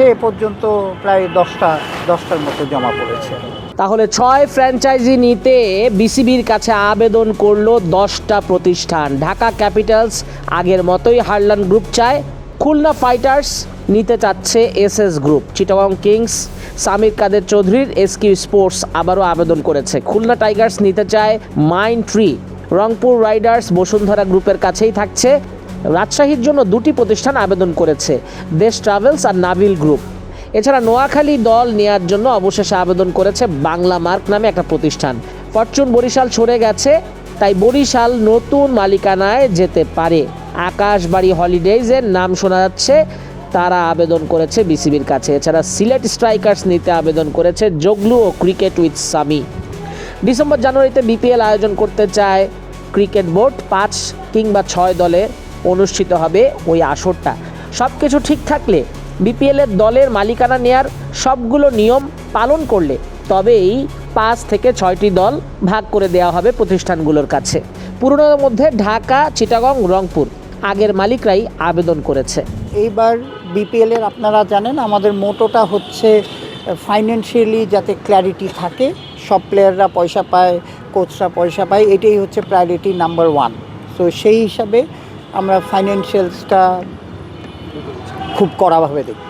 সে পর্যন্ত প্রায় দশটা, দশটার মতো জমা পড়েছে। তাহলে ছয় ফ্র্যাঞ্চাইজি নিতে বিসিবির কাছে আবেদন করল দশটা প্রতিষ্ঠান। ঢাকা ক্যাপিটালস আগের মতোই হারলান গ্রুপ চায়। খুলনা ফাইটার্স নিতে চাচ্ছে S S group. Chittagong Kings Samir Quader চৌধুরীর এসকিউ স্পোর্টস আবারও আবেদন করেছে। খুলনা টাইগার্স নিতে চায় Mind Tree. Rangpur Riders Bashundhara গ্রুপের কাছেই থাকছে। রাজশাহীর জন্য দুটি প্রতিষ্ঠান আবেদন করেছে, দেশ ট্রাভেলস আর নাবিল গ্রুপ। এছাড়া নোয়াখালী দল নেয়ার জন্য অবশেষে আবেদন করেছে বাংলা মার্ক নামে একটা প্রতিষ্ঠান। ফরচুন বরিশাল সরে গেছে, তাই বরিশাল নতুন মালিকানায় যেতে পারে। আকাশবাড়ি হলিডেজের নাম শোনা যাচ্ছে, তারা আবেদন করেছে বিসিবির কাছে। এছাড়া সিলেট স্ট্রাইকার্স নিতে আবেদন করেছে জগলু ও ক্রিকেট উইথ সামি। ডিসেম্বর জানুয়ারিতে বিপিএল আয়োজন করতে চায় ক্রিকেট বোর্ড পাঁচ কিংবা ছয় দলে অনুষ্ঠিত হবে ওই আসরটা। সব কিছু ঠিক থাকলে বিপিএলের দলের মালিকানা নেয়ার সবগুলো নিয়ম পালন করলে তবেই পাঁচ থেকে ছয়টি দল ভাগ করে দেওয়া হবে প্রতিষ্ঠানগুলোর কাছে। পুরনোর মধ্যে ঢাকা, চিটাগং, রংপুর আগের মালিকরাই আবেদন করেছে। এইবার বিপিএলের আপনারা জানেন, আমাদের মোটোটা হচ্ছে ফাইন্যান্সিয়ালি যাতে ক্ল্যারিটি থাকে, সব প্লেয়াররা পয়সা পায় কোচরা পয়সা পায়, এটাই হচ্ছে প্রায়োরিটি নাম্বার ওয়ান সো সেই হিসাবে আমরা ফাইন্যান্সিয়ালসটা খুব কড়াভাবে দেখব।